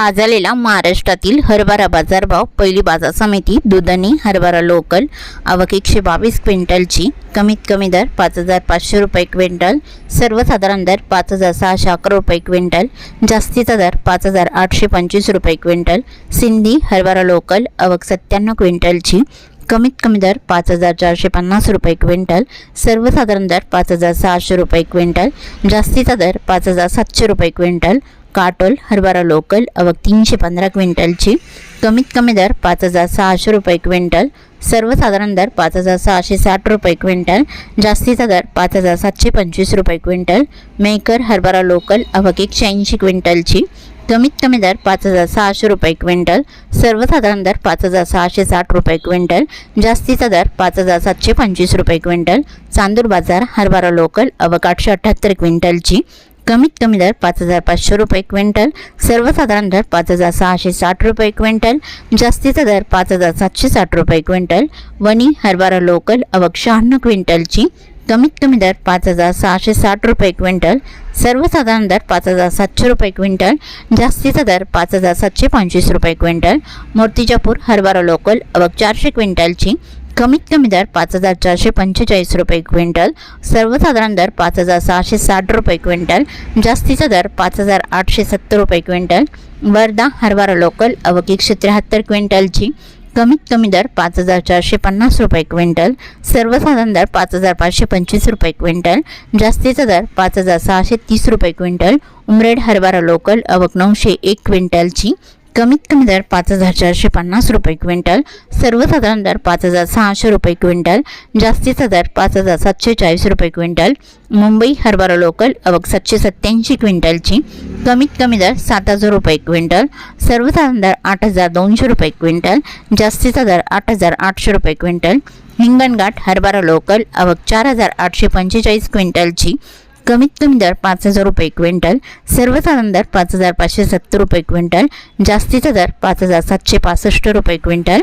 आज आलेला महाराष्ट्रातील हरभरा बाजारभाव पहिली बाजार समिती दुधनी हरभरा लोकल आवक एकशे बावीस क्विंटलची कमीत कमी दर पाच हजार पाचशे रुपये क्विंटल सर्वसाधारण दर पाच हजार सहाशे अकरा रुपये क्विंटल जास्तीचा दर पाच हजार आठशे पंचवीस रुपये क्विंटल सिंधी हरभरा लोकल आवक सत्त्याण्णव क्विंटलची कमीत कमी दर पाच हजार चारशे पन्नास रुपये क्विंटल सर्वसाधारण दर पाच हजार सहाशे रुपये क्विंटल जास्तीचा दर पाच हजार सातशे रुपये क्विंटल काटोल हरभरा लोकल अवक तीनशे पंधरा क्विंटलची. कमीत कमी दर पाच हजार सहाशे रुपये क्विंटल. सर्वसाधारण दर पाच हजार सहाशे साठ रुपये क्विंटल. जास्तीचा दर पाच हजार सातशे पंचवीस रुपये क्विंटल. मेकर हरभरा लोकल अवक एकशे ऐंशी क्विंटलची. कमीत कमी दर पाच हजार सहाशे रुपये क्विंटल. सर्वसाधारण दर पाच हजार सहाशे साठ रुपये क्विंटल. जास्तीचा दर पाच हजार सातशे पंचवीस रुपये क्विंटल. चांदूर बाजार हरभरा लोकल अवक आठशे अठ्ठ्याहत्तर क्विंटलची. कमीत कमी दर पाच हजार पाचशे रुपये क्विंटल सर्वसाधारण दर पाच हजार सहाशे साठ रुपये क्विंटल जास्तीचा दर पाच हजार सातशे साठ रुपये क्विंटल वणी हरभरा लोकल अवक शहाण्णव क्विंटलची कमीत कमी दर पाच हजार सहाशे साठ रुपये क्विंटल सर्वसाधारण दर पाच हजार सातशे रुपये क्विंटल जास्तीचा दर पाच हजार सातशे पंचवीस रुपये क्विंटल मूर्तिजापूर हरभरा लोकल अवक चारशे क्विंटलची कमीत कमी दर पाच हजार चारशे पंचेचाळीस रुपये क्विंटल सर्वसाधारण दर पाच हजार सहाशे साठ रुपये क्विंटल जास्तीचा दर पाच हजार आठशे सत्तर रुपये क्विंटल वर्धा हरवारा लोकल अवक एकशे त्र्याहत्तर क्विंटलची कमीत कमी दर पाच हजार चारशे पन्नास रुपये क्विंटल सर्वसाधारण दर पाच हजार पाचशे पंचवीस रुपये क्विंटल जास्तीचा दर पाच हजार सहाशे तीस रुपये क्विंटल उमरेड हरभरा लोकल अवक नऊशे एक क्विंटलची कमीत कमी दर पाच हजार चारशे पन्नास रुपये क्विंटल सर्वसाधारण दर पाच हजार सहाशे रुपये क्विंटल जास्तीचा दर पाच हजार सातशे चाळीस रुपये क्विंटल मुंबई हरभरा लोकल अवक सातशे सत्त्याऐंशी क्विंटलची कमीत कमी दर सात हजार रुपये क्विंटल सर्वसाधारण दर आठ हजार दोनशे रुपये क्विंटल जास्तीचा दर आठ हजार आठशे रुपये क्विंटल हिंगणघाट हरभरा लोकल अवक चार हजार आठशे पंचेचाळीस क्विंटलची कमीत कमी दर पाच हजार रुपये क्विंटल सर्वसाधारण दर पाच हजार पाचशे सत्तर रुपये क्विंटल जास्तीचा दर पाच हजार सातशे पासष्ट रुपये क्विंटल.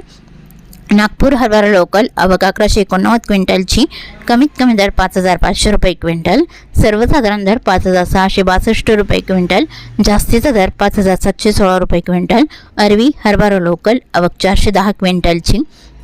नागपूर हरभरा लोकल अवक अकराशे एकोणनव्वद क्विंटलची कमीत कमी दर पाच हजार पाचशे रुपये क्विंटल. सर्वसाधारण दर पाच हजार सहाशे बासष्ट रुपये क्विंटल जास्तीचा दर पाच हजार सातशे सोळा रुपये क्विंटल. अरवी हरभरा लोकल अवक चारशे दहा क्विंटलची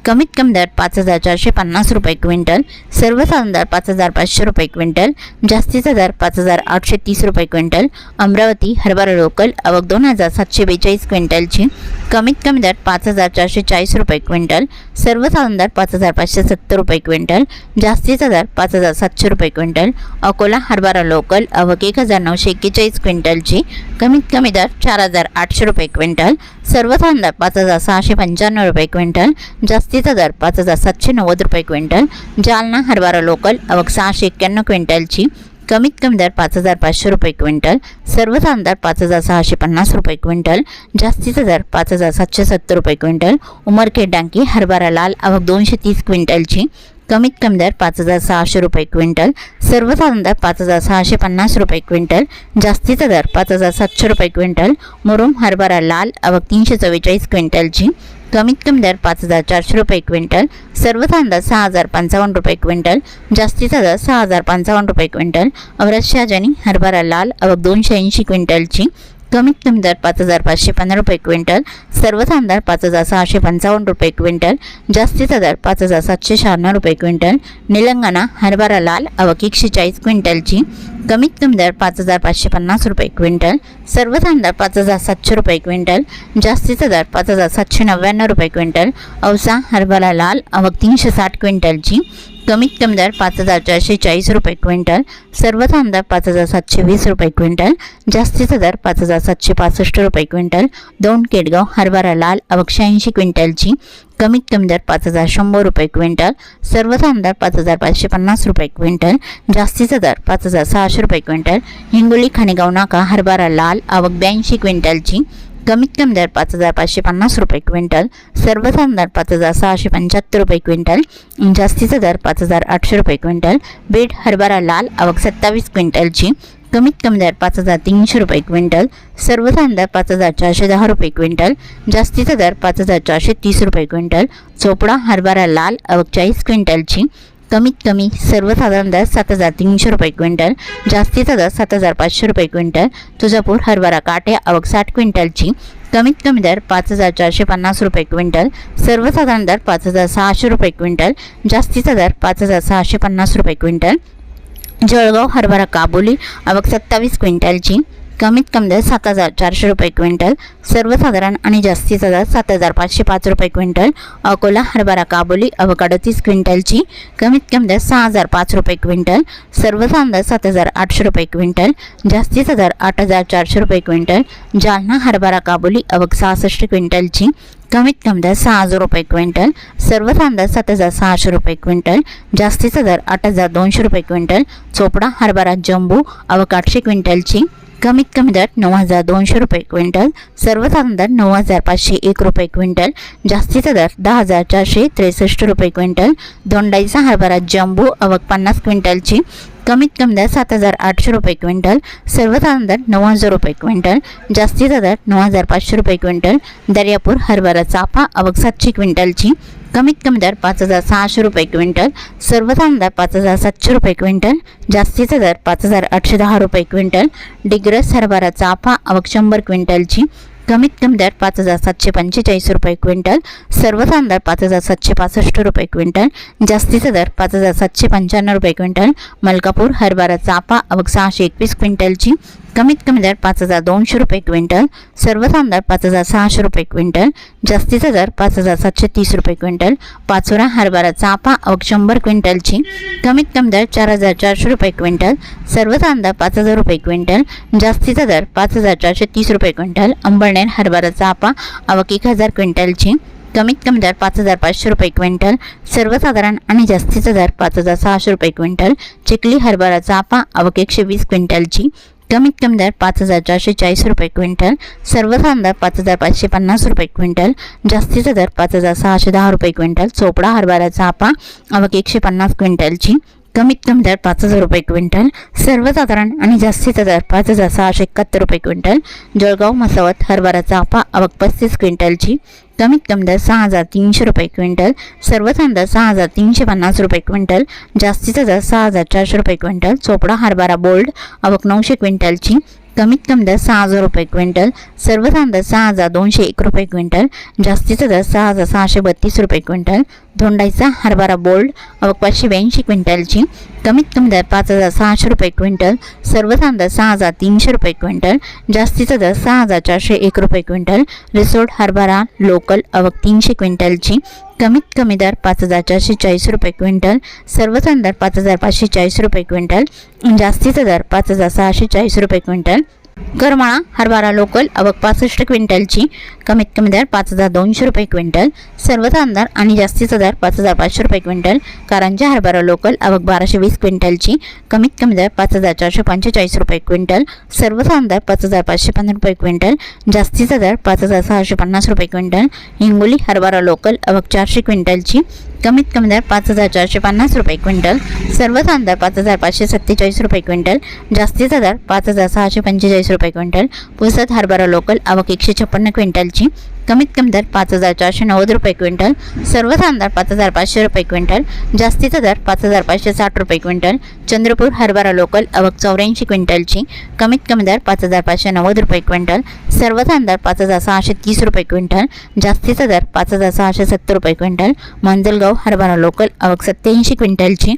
कमीत कमी दर पाच हजार चारशे पन्नास रुपये क्विंटल सर्वसाधारण दर पाच हजार पाचशे रुपये क्विंटल जास्तीचा दर पाच हजार आठशे तीस रुपये क्विंटल अमरावती हरभरा लोकल अवक दोन हजार सातशे बेचाळीस क्विंटलची कमीत कमी दर पाच हजार चारशे चाळीस रुपये क्विंटल सर्वसाधारण दर पाच हजार पाचशे सत्तर रुपये क्विंटल जास्तीचा दर पाच हजार सातशे रुपये क्विंटल अकोला हरभरा लोकल अवक एक हजार नऊशे एक्केचाळीस क्विंटलची कमीत कमी दर चार हजार आठशे रुपये क्विंटल सर्वसाधारण दर पाच हजार सहाशे पंच्याण्णव रुपये क्विंटल जास्तीचा दर पाच हजार सातशे नव्वद रुपये क्विंटल जालना हरभरा लोकल अवक सहाशे एक्क्याण्णव क्विंटलची कमीत कमी दर पाच हजार पाचशे रुपये क्विंटल सर्वसाधारण दर पाच हजार सहाशे पन्नास रुपये क्विंटल जास्तीचा दर पाच हजार सातशे सत्तर रुपये क्विंटल उमरखेड डांकी हरभरा लाल अवक दोनशे तीस क्विंटलची कमीत कमी दर पाच हजार सहाशे रुपये क्विंटल सर्वसाधारण दर पाच हजार सहाशे पन्नास रुपये क्विंटल जास्तीचा दर पाच हजार सातशे रुपये क्विंटल मुरुम हरभरा लाल अवक तीनशे चव्वेचाळीस क्विंटलची कमीत कमी दर पाच हजार चारशे रुपये क्विंटल सर्वसाधारण दर सहा हजार पंचावन्न रुपये क्विंटल जास्तीचा दर सहा हजार पंचावन्न रुपये क्विंटल अवरत शहाजानी हरभरा लाल अवक दोनशे ऐंशी क्विंटलची कमीत कमी दर पाच हजार पाचशे पंधरा रुपये क्विंटल सर्वसाधारण दर पाच हजार सहाशे पंचावन्न रुपये क्विंटल जास्तीचा दर पाच हजार सातशे शहाण्णव रुपये क्विंटल निलंगणा हरभरा लाल अवक एकशे चाळीस क्विंटलची कमीत कमी दर पाच हजार पाचशे पन्नास रुपये क्विंटल सर्वसाधारण दर पाच हजार सातशे रुपये क्विंटल जास्तीचा दर पाच हजार सातशे नव्याण्णव रुपये क्विंटल औसा हरभरा लाल अवक तीनशे साठ क्विंटलची कमीत कमी दर पाच हजार चारशे चाळीस रुपये क्विंटल सर्वसाधारण दर पाच हजार सातशे वीस रुपये क्विंटल जास्तीचा दर पाच हजार सातशे पासष्ट रुपये क्विंटल दोन केडगाव हरभरा लाल अवक शहाऐंशी क्विंटलची कमीत कमी दर पाच हजार शंभर रुपये क्विंटल सर्वसाधारण दर पाच हजार पाचशे पन्नास रुपये क्विंटल जास्तीचा दर पाच हजार सहाशे रुपये क्विंटल हिंगोली खाणेगाव नाका हरभरा लाल आवक ब्याऐंशी क्विंटलची कमीत कमी दर पाच हजार पाचशे पन्नास रुपये क्विंटल सर्वसाधारण दर पाच हजार सहाशे पंच्याहत्तर रुपये क्विंटल जास्तीचा दर पाच हजार आठशे रुपये क्विंटल बीड हरभरा लाल आवक सत्तावीस क्विंटलची कमीत कमी दर पाच हजार तीनशे रुपये क्विंटल सर्वसाधारण दर पाच हजार चारशे दहा रुपये क्विंटल जास्तीचा दर पाच हजार चारशे तीस रुपये क्विंटल चोपडा हरभरा लाल आवक चाळीस क्विंटलची कमीत कमी सर्वसाधारण दर सात हजार तीनशे रुपये क्विंटल जास्तीचा दर सात हजार पाचशे रुपये क्विंटल तुळजापूर हरभरा काटे आवक साठ क्विंटलची कमीत कमी दर पाच हजार चारशे पन्नास रुपये क्विंटल सर्वसाधारण दर पाच हजार सहाशे रुपये क्विंटल जास्तीचा दर पाच हजार सहाशे पन्नास रुपये क्विंटल जळगाव हरभरा काबोली आवक सत्तावीस क्विंटलची कमीत कमी दर सात हजार चारशे रुपये क्विंटल सर्वसाधारण आणि जास्तीचा दर सात हजार पाचशे पाच रुपये क्विंटल अकोला हरभरा काबोली अवकाडो तीस क्विंटलची कमीत कमी दर सहा हजार पाच रुपये क्विंटल सर्वसाधारण दर सात हजार आठशे रुपये क्विंटल जास्तीचा दर आठ हजार चारशे रुपये क्विंटल जालना हरभरा काबोली अवक सहासष्ट क्विंटलची कमीत कमी दर सहा हजार रुपये क्विंटल सर्वसाधारण दर सात हजार सहाशे रुपये क्विंटल जास्तीचा दर आठ हजार दोनशे रुपये क्विंटल चोपडा हरभरा जम्बू अवक आठशे क्विंटलची कमीत कमी दर नऊ हजार दोनशे रुपये क्विंटल सर्वसाधारण दर नऊ हजार पाचशे एक रुपये क्विंटल जास्तीचा दर दहा हजार चारशे त्रेसष्ट रुपये क्विंटल दोंडाईचा हरभरा जम्बू अवक पन्नास क्विंटलची कमीत कमी दर सात हजार आठशे रुपये क्विंटल सर्वसाधारण दर नऊ हजार रुपये क्विंटल जास्तीचा दर नऊ हजार पाचशे रुपये क्विंटल दर्यापूर हरभरा चाफा अवक सातशे क्विंटलची कमीत कमी दर पाच हजार सहाशे रुपये क्विंटल सर्वसाधारण दर पाच हजार सातशे रुपये क्विंटल जास्तीचा दर पाच हजार आठशे दहा रुपये क्विंटल डिग्रस हरभरा चाफा आवक शंभर क्विंटलची कमीत कमी दर पाच हजार सातशे पंचेचाळीस रुपये क्विंटल सर्वसाधारण दर पाच हजार सातशे पासष्ट रुपये क्विंटल जास्तीचा दर पाच हजार सातशे पंच्याण्णव रुपये क्विंटल मलकापूर हरभरा चाफा आवक सहाशे एकवीस क्विंटलची कमीत कमी दर पाच हजार दोनशे रुपये क्विंटल सर्वसाधारण दर पाच हजार सहाशे रुपये क्विंटल जास्तीचा दर पाच हजार सातशे तीस रुपये क्विंटल पाचोरा हरभरा चापा अवघ शंभर क्विंटलची कमीत कमी दर चार हजार चारशे रुपये क्विंटल सर्वसाधारण दर पाच हजार रुपये क्विंटल जास्तीचा दर पाच हजार चारशे तीस रुपये क्विंटल अंबळनेर हरभरा चापा अवक एक हजार क्विंटलची कमीत कमी दर पाच हजार पाचशे रुपये क्विंटल सर्वसाधारण आणि जास्तीचा दर पाच हजार सहाशे रुपये क्विंटल चिखली हरभरा चापा अवक एकशे वीस क्विंटलची कमीत कमी दर पाच हजार चारशे चाळीस रुपये क्विंटल सर्वसाधारण दर पाच हजार पाचशे पन्नास रुपये क्विंटल जास्तीचा दर पाच हजार सहाशे दहा रुपये क्विंटल चोपडा हरभरा आपा अवक एकशे पन्नास क्विंटलची कमीत कमी दर पाच हजार रुपये क्विंटल सर्वसाधारण आणि जास्तीचा दर पाच हजार सहाशे एकाहत्तर रुपये क्विंटल जळगाव मसावत हरभरा चाफा अवक पस्तीस क्विंटलची कमीत कमी दर सहा हजार तीनशे रुपये क्विंटल सर्वसाधारण दर सहा हजार तीनशे पन्नास रुपये क्विंटल जास्तीचा दर सहा हजार चारशे रुपये क्विंटल चोपडा हरभरा बोल्ड आवक नऊशे क्विंटलची कमीत कमी दर सहा हजार रुपये क्विंटल सर्वसाधारण दर सहा हजार दोनशे एक रुपये क्विंटल जास्तीचा दर सहा हजार सहाशे बत्तीस रुपये क्विंटल धोंडाईचा हरभरा बोल्ड अवक पाचशे ब्याऐंशी क्विंटलची कमीत कमी दर पाच हजार सहाशे रुपये क्विंटल सर्वसाधारण दर सहा हजार तीनशे रुपये क्विंटल जास्तीचा दर सहा हजार चारशे एक रुपये क्विंटल रिसोर्ट हरभरा लोकल अवक तीनशे क्विंटलची कमीत कमी दर पाच हजार चारशे चाळीस रुपये क्विंटल सर्वसाधारण दर पाच हजार पाचशे चाळीस रुपये क्विंटल जास्तीचा दर पाच हजार सहाशे चाळीस रुपये क्विंटल. करमाळा हरभरा लोकल अवक पासष्ट क्विंटलची कमीत कमी दर पाच हजार दोनशे रुपये क्विंटल सर्वसाधारण दर आणि जास्तीचा दर पाच हजार पाचशे रुपये क्विंटल कारंजा हरभरा लोकल अवक बाराशे वीस क्विंटलची कमीत कमी दर पाच हजार चारशे पंचेचाळीस रुपये क्विंटल सर्वच दर पाच हजार पाचशे पंधरा रुपये क्विंटल जास्तीचा दर पाच हजार सहाशे पन्नास रुपये क्विंटल हिंगोली हरभरा लोकल अवक चारशे क्विंटलची कमीत कमी दर पाच हजार चारशे पन्नास रुपये क्विंटल सर्वच दर पाच हजार पाचशे सत्तेचाळीस रुपये क्विंटल जास्तीचा दर पाच हजार सहाशे पंचेचाळीस रुपये क्विंटल पुसद हरभरा लोकल आवक एकशे छप्पन्न क्विंटलची कमीत कमी दर पाच हजार चारशे नव्वद रुपये क्विंटल सर्वसाधारण दर पाच हजार पाचशे रुपये क्विंटल जास्तीचा दर पाच हजार पाचशे साठ रुपये क्विंटल चंद्रपूर हरभरा लोकल आवक चौऱ्याऐंशी क्विंटलची कमीत कमी दर पाच हजार पाचशे नव्वद रुपये क्विंटल सर्वसाधारण दर पाच हजार सहाशे तीस रुपये क्विंटल जास्तीचा दर पाच हजार सहाशे सत्तर रुपये क्विंटल मंजलगाव हरभरा लोकल आवक सत्याऐंशी क्विंटलची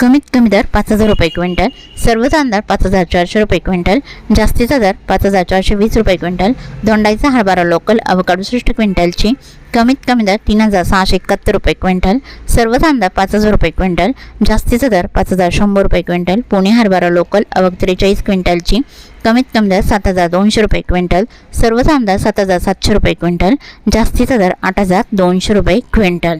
कमीत कमी दर पाच हजार रुपये क्विंटल सर्व तांदळ पाच हजार चारशे रुपये क्विंटल जास्तीचा दर पाच हजार चारशे वीस रुपये क्विंटल दोंडाईचा हरभरा लोकल अवकाडुसष्ट क्विंटलची कमीत कमी दर तीन हजार सहाशे एकाहत्तर रुपये क्विंटल सर्व तांदळ पाच हजार रुपये क्विंटल जास्तीचा दर पाच हजार शंभर रुपये क्विंटल पुणे हरभरा लोकल अवक त्रेचाळीस क्विंटलची कमीत कमी दर सात हजार दोनशे रुपये क्विंटल सर्व तांदळ सात हजार सातशे रुपये क्विंटल जास्तीचा दर आठ हजार दोनशे रुपये क्विंटल.